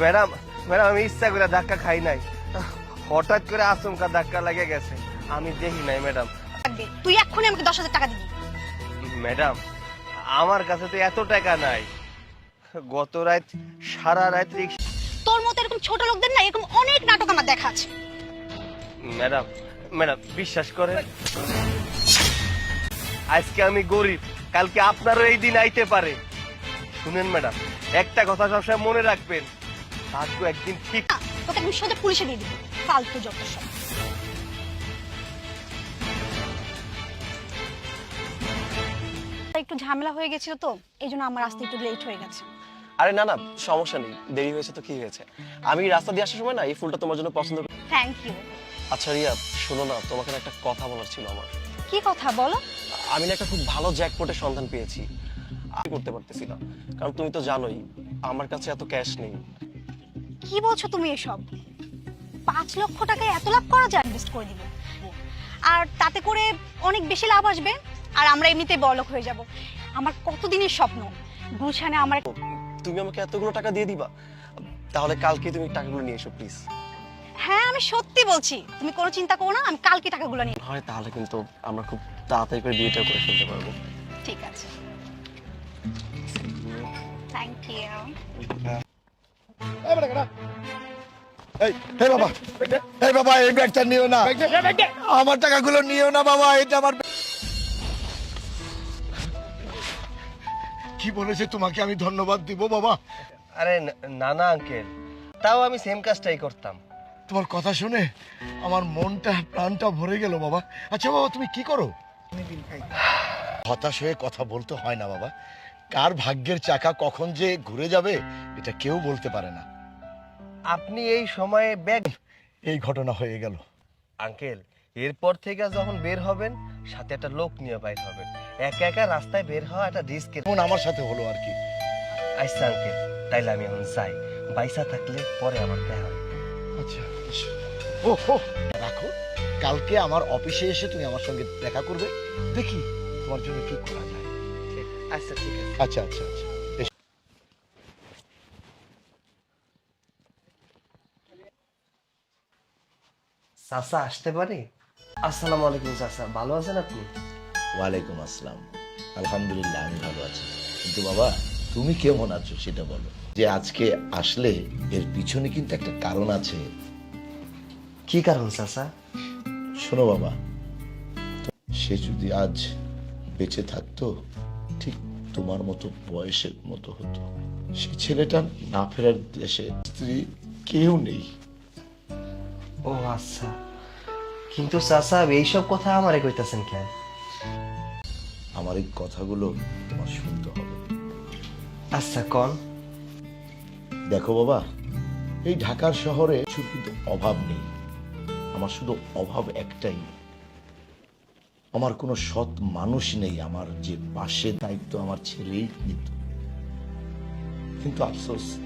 Madam madam আমি ইচ্ছা করে ধাক্কা খাই নাই। হঠাৎ করে আচমকা ধাক্কা লেগে গেছে। আমি দেখি নাই ম্যাডাম। তুই এক্ষুনি আমাকে দশ হাজার টাকা দিবি। ম্যাডাম আমার কাছে তো এত টাকা নাই। গত রাত সারা রাত তোর মতো এরকম ছোট লোকদের না এরকম অনেক নাটক আমার দেখা আছে। ম্যাডাম ম্যাডাম বিশ্বাস করে আজকে আমি গরিব। কালকে আপনারও এই দিন আইতে পারে। শুনেন ম্যাডাম একটা কথা সবসময় মনে রাখবেন। ভাগ্য একদিন ঠিক তোকে আমি সোজা পুলিশে দিয়ে দিবি। ফালতু যত সব। একটু ঝামেলা হয়ে গেছিল তো এই জন্য আমার আসতে একটু লেট হয়ে গেছে। আরে না না সমস্যা নেই দেরি হয়েছে তো কি হয়েছে? আমি রাস্তা দিয়ে আসার সময় না এই ফুলটা তোমার জন্য পছন্দ করি। থ্যাংক ইউ আচ্ছা রিয়া শোনো না তোমাকে একটা কথা বলার ছিল আমার। কি কথা বলো। আমি না একটা খুব ভালো জ্যাকপটের সন্ধান পেয়েছি। করতে পারতেছি না। কারণ তুমি তো জানোই আমার কাছে এত ক্যাশ নেই। কি বলছো তুমি এসব? পাঁচ লক্ষ টাকায় এত লাভ করা যায়? ইনভেস্ট করে দিব। আর তাতে করে অনেক বেশি লাভ আসবে আর আমরা এমনিতে বলক হয়ে যাব। আমার কতদিনের স্বপ্ন? গুলশানে আমার তুমি আমাকে এতগুলো টাকা দিয়ে দিবা? তাহলে কালকে তুমি টাকাগুলো নিয়ে এসো প্লিজ হ্যাঁ আমি সত্যি বলছি। তুমি কোনো চিন্তা করো না আমি কালকে টাকাগুলো নিয়ে হয় তাহলে কিন্তু আমরা খুব তাড়াতাড়ি করে বিয়েটা করে ফেলতে পারব। ঠিক আছে। থ্যাংক ইউ এই এই বাবা এই বাবা এই ব্যাগটা নিও না। আমার টাকাগুলো নিও না বাবা এটা আমার কি বলেছে তোমাকে আমি ধন্যবাদ দিব বাবা? আরে না আঙ্কেল তাও আমি সেম কাজটাই করতাম। তোমার কথা শুনে আমার মনটা প্রাণটা ভরে গেল বাবা। আচ্ছা বাবা তুমি কি করো? হতাশ হয়ে কথা বলতে হয় না বাবা। কার ভাগ্যের চাকা কখন যে ঘুরে যাবে এটা কেউ বলতে পারে না। আপনি এই সময়ে ব্যাগ এই ঘটনা হয়ে গেল। আঙ্কেল এরপর থেকে যখন বের হবেন সাথে একটা লোক নিয়ে বাইর হবেন। একা একা রাস্তায় বের হওয়া একটা রিস্কের এমন আমার সাথে হলো আর কি। আচ্ছা আঙ্কেল তাইলে আমি এখন যাই। বাইসা থাকলে পরে আমার দেখা হবে। আচ্ছা ও হো রাখো। কালকে আমার অফিসে এসে তুমি আমার সঙ্গে দেখা করবে। দেখি তোমার জন্য কি করা যায়। আচ্ছা ঠিক আছে। আচ্ছা আচ্ছা আচ্ছা এসো। চাচা আসতে পারি? আসসালামু আলাইকুম চাচা ভালো আছেন আপনি? ওয়ালাইকুম আসসালাম। আলহামদুলিল্লাহ আমি ভালো আছি। কিন্তু বাবা তুমি কেমন আছো সেটা বলো। যে আজকে আসলে এর পিছনে কিন্তু একটা কারণ আছে। কি কারণ চাচা? শোনো বাবা সে যদি আজ বেঁচে থাকতো ঠিক তোমার মতো বয়সের মতো হতো। সে ছেলেটা না ফেরার দেশে স্ত্রী কেউ নেই। ও আচ্ছা। কিন্তু চাচা এইসব কথা আমারে কইতাছেন কেন? আমার এই কথাগুলো তোমার শুনতে হবে। আচ্ছা কন। দেখো বাবা এই ঢাকার শহরে শুধু কিন্তু অভাব নেই। আমার শুধু অভাব একটাই। আমার কোনো সৎ মানুষ নেই আমার যে পাশে দায়িত্ব আমার ছেলেই নিত। কিন্তু আফসোস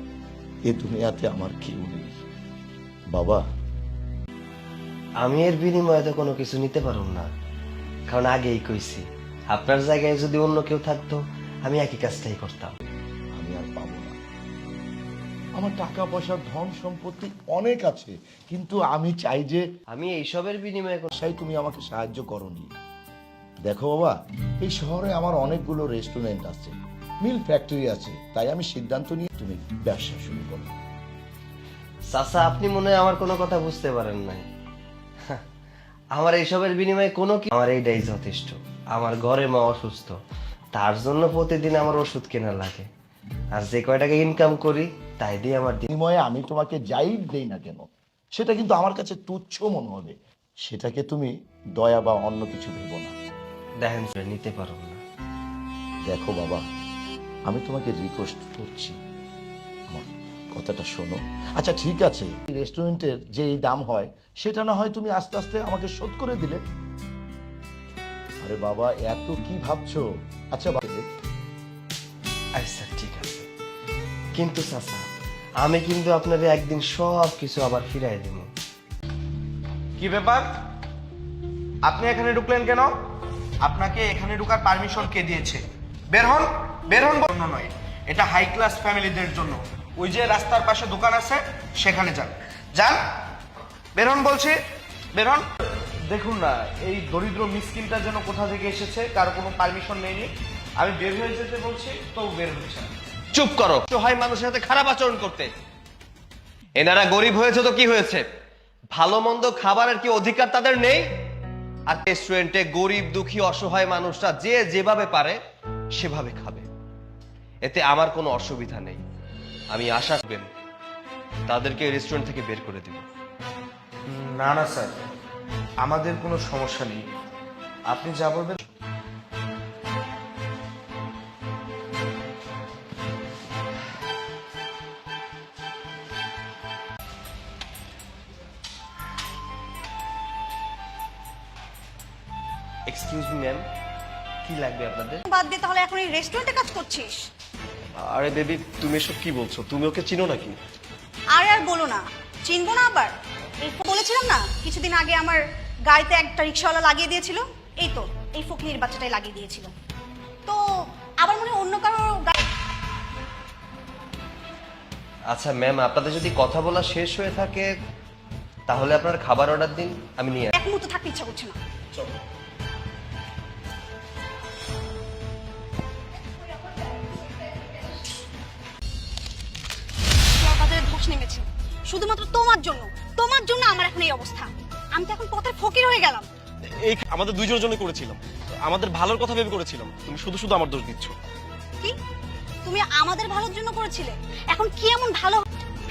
এ দুনিয়াতে আমার কেউ নেই। বাবা আমি এর বিনিময়ে তো কোনো কিছু নিতে পারুম না। কারণ আগেই কইছি আপনার জায়গায় যদি অন্য কেউ থাকতো আমি একই কাজটাই করতাম। আমি আর পাবো না। আমার টাকা পয়সা ধন সম্পত্তি অনেক আছে কিন্তু আমি চাই যে আমি এইসবের বিনিময়ে কোনো- ব্যবসায় তুমি আমাকে সাহায্য করনি। দেখো বাবা এই শহরে আমার অনেকগুলো রেস্টুরেন্ট আছে মিল ফ্যাক্টরি আছে তাই আমি সিদ্ধান্ত নিয়ে তুমি ব্যবসা শুরু করো। চাচা আপনি মনে হয় আমার কোনো কথা বুঝতে পারেন নাই। আমার এইসবের বিনিময়ে কোনো কি আমার এইটাই যথেষ্ট। আমার ঘরে মা অসুস্থ। তার জন্য প্রতিদিন আমার ওষুধ কেনা লাগে। আর যে কয় টাকা ইনকাম করি তাই দিয়ে আমার বিনিময়ে আমি তোমাকে যাই দেই না কেন সেটা কিন্তু আমার কাছে তুচ্ছ মনে হবে। সেটাকে তুমি দয়া বা অন্য কিছু ভেবো না। দেখেন নিতে পারো না। দেখো বাবা আমি তোমাকে রিকোয়েস্ট করছি। আমার কথাটা শোনো। আচ্ছা ঠিক আছে। রেস্টুরেন্টের যে এই দাম হয় সেটা না হয় তুমি আস্তে আস্তে আমাকে শোধ করে দিলে। আরে বাবা এত কি ভাবছ? আচ্ছা আচ্ছা ঠিক আছে। কিন্তু চাচা আমি কিন্তু আপনার একদিন সব কিছু আবার ফিরাই দেব। কি ব্যাপার? আপনি এখানে ঢুকলেন কেন? আপনাকে এখানে ঢুকার পারমিশন কে দিয়েছে? বের হন বের হন। নয় এটা হাই ক্লাস ফ্যামিলিদের জন্য। ওই যে রাস্তার পাশে দোকান আছে, সেখানে যান। যান বেরোন বলছি বেরোন দেখুন না, এই দরিদ্র মিসকিনটা যেন কোথা থেকে এসেছে, কারও কোনো পারমিশন নেয়নি। আমি বের হয়ে যেতে বলছি, তো বের হচ্ছে। চুপ করো। সহায় মানুষের সাথে খারাপ আচরণ করতে। এনারা গরিব হয়েছে তো কি হয়েছে? ভালো মন্দ খাবারের কি অধিকার তাদের নেই? আর রেস্টুরেন্টে গরিব, দুঃখী, অসহায় মানুষরা যে যেভাবে পারে, সেভাবে খাবে। এতে আমার কোনো অসুবিধা নেই। আমি আশা করবেন তাদেরকে রেস্টুরেন্ট থেকে বের করে দিব। না না স্যার। আমাদের কোনো সমস্যা নেই। আপনি যা বলবেন। এক্সকিউজ মি ম্যাম কি লাগবে আপনাদের? বাদ দিয়ে তাহলে এখন এই রেস্টুরেন্টে কাজ করছিস? আরে বেবি তুমি এসব কি বলছো? তুমি ওকে চিনো নাকি? আর আর বলো না। চিনবো না আবার? এই বলেছিলাম না কিছুদিন আগে আমার গাড়িতে একটা রিক্সাওয়ালা লাগিয়ে দিয়েছিল। এই তো এই ফকির বাচ্চাটাই লাগিয়ে দিয়েছিল। তো আবার মনে অন্য কারও আচ্ছা ম্যাম আপনাদের যদি কথা বলা শেষ হয়ে থাকে তাহলে আপনার খাবার অর্ডার দিন আমি নিয়ে এক মুহূর্ত থাকতে ইচ্ছা করছে না। তোমার বাজারে নেমেছে। শুধুমাত্র তোমার জন্য তোমার জন্য আমার এখন এই অবস্থা। আমি তো এখন পথের ফকির হয়ে গেলাম। এই আমাদের দুইজনের জন্য করেছিলাম। আমাদের ভালোর কথা ভেবে করেছিলাম। তুমি শুধু শুধু আমার দোষ দিচ্ছ। কি? তুমি আমাদের ভালোর জন্য করেছিলে? এখন কি এমন ভালো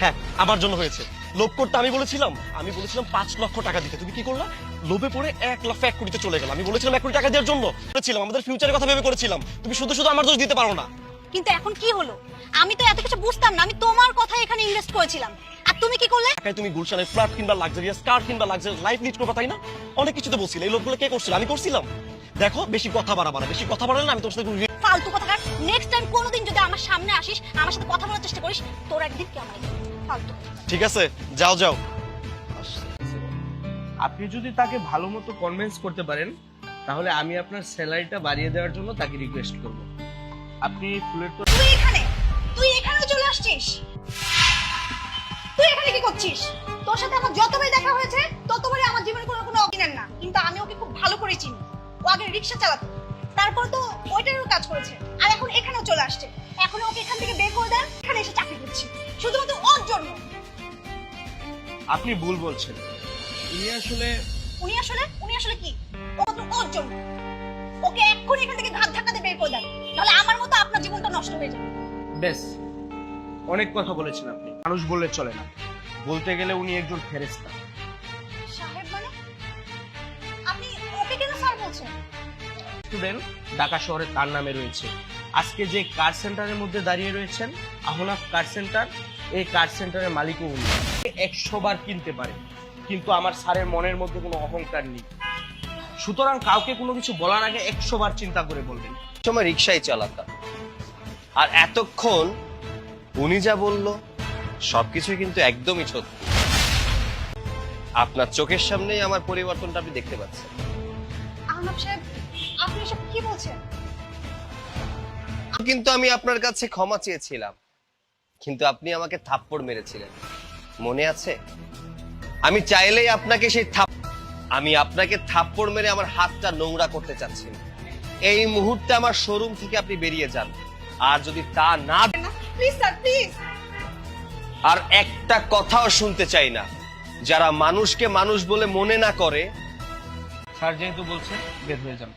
হ্যাঁ আমার জন্য হয়েছে। লোভ করতে আমি বলেছিলাম। আমি বলেছিলাম পাঁচ লক্ষ টাকা দিতে। তুমি কি করলা? লোভে পড়ে এক লক্ষ এক কোটিতে চলে গেলাম। আমি বলেছিলাম এক কোটি টাকা দেওয়ার জন্য। বলেছিলাম আমাদের ফিউচারের কথা ভেবে করেছিলাম। তুমি শুধু শুধু আমার দোষ দিতে পারো না। কিন্তু এখন কি হলো? আমি তো এত কিছু বুঝতাম না আমি তোমার কথা এখানে ইনভেস্ট করেছিলাম। আর তুমি কি করলে? টাকায় তুমি গুলশানের ফ্ল্যাট কিংবা লাক্সারিয়াস কার কিংবা লাক্সারিয়াস লাইফ লিড করবা তাই না? অনেক কিছু তো বলছিলে এই লোকগুলো কে করছিল? আমি করছিলাম। দেখো বেশি কথা বাড়াবা না বেশি কথা বাড়ালে আমি তোর সাথে ফালতু কথা নেক্সট টাইম কোনোদিন যদি আমার সামনে আসিস আমার সাথে কথা বলার চেষ্টা করিস তোর একদিন কি আমার একদিন। ফালতু। ঠিক আছে যাও যাও। আপনি যদি তাকে ভালো মতো কনভিন্স করতে পারেন তাহলে আমি আপনার স্যালারিটা বাড়িয়ে দেওয়ার জন্য তাকে রিকোয়েস্ট করব। আপনি ফুলের তো তুই এখানে? তুই এখানেও চলে আসছিস? তুই এখানে কি করছিস? তোর সাথে আমার যতবারই দেখা হয়েছে ততবারই আমার জীবনে কোনো কোনো অজ্ঞান না। কিন্তু আমি ওকে খুব ভালো করে চিনি। ও আগে রিক্সা চালাতো। তারপর তো ওইটারও কাজ করেছে। আর এখন এখানেও চলে আসছে। এখন ওকে এখান থেকে বের করে দেন। এখানে এসে চাকরি করছি। শুধুমাত্র ওর জন্য। আপনি ভুল বলছেন। উনি আসলে উনি আসলে উনি আসলে কি? ও তো ওর জন্য। ওকে এক্ষুনি এখান থেকে ঘাত ধাক্কা দিয়ে বের করে দেন। তাহলে আমার মতো আপনার জীবনটা নষ্ট হয়ে যাবে। বেশ অনেক কথা বলেছেন আপনি। মানুষ বললে চলে না। বলতে গেলে উনি একজন ফেরেস্তা সাহেব মানে? আপনি ওকে কেন স্যার বলছেন? স্টুডেন্ট ঢাকা শহরে তার নামে রয়েছে। আজকে যে কার সেন্টারের মধ্যে দাঁড়িয়ে রয়েছেন আহনাফ কার সেন্টার এই কার সেন্টারের মালিকও উনি। একশো বার কিনতে পারে কিন্তু আমার স্যারের মনের মধ্যে কোনো অহংকার নেই। সুতরাং কাউকে কোনো কিছু বলার আগে একশো বার চিন্তা করে বলবেন। সময় রিক্সাই চালাতাম। আর এতক্ষণ উনি যা বলল সবকিছুই কিন্তু একদমই সত্যি। আপনার চোখের সামনেই আমার পরিবর্তনটা আপনি দেখতে পাচ্ছেন। আহনাব সাহেব আপনি এসব কি বলছেন? কিন্তু আমি আপনার কাছে ক্ষমা চেয়েছিলাম কিন্তু আপনি আমাকে থাপ্পড় মেরেছিলেন। মনে আছে? আমি চাইলেই আপনাকে সেই থাপ আমি আপনাকে থাপ্পড় মেরে আমার হাতটা নোংরা করতে চাচ্ছি না। এই মুহূর্তে আমার শোরুম থেকে আপনি বেরিয়ে যান। আর যদি তা না প্লিজ স্যার প্লিজ আর একটা কথাও শুনতে চাই না। যারা মানুষকে মানুষ বলে মনে না করে স্যার যেহেতু বলছে বের হয়ে যান।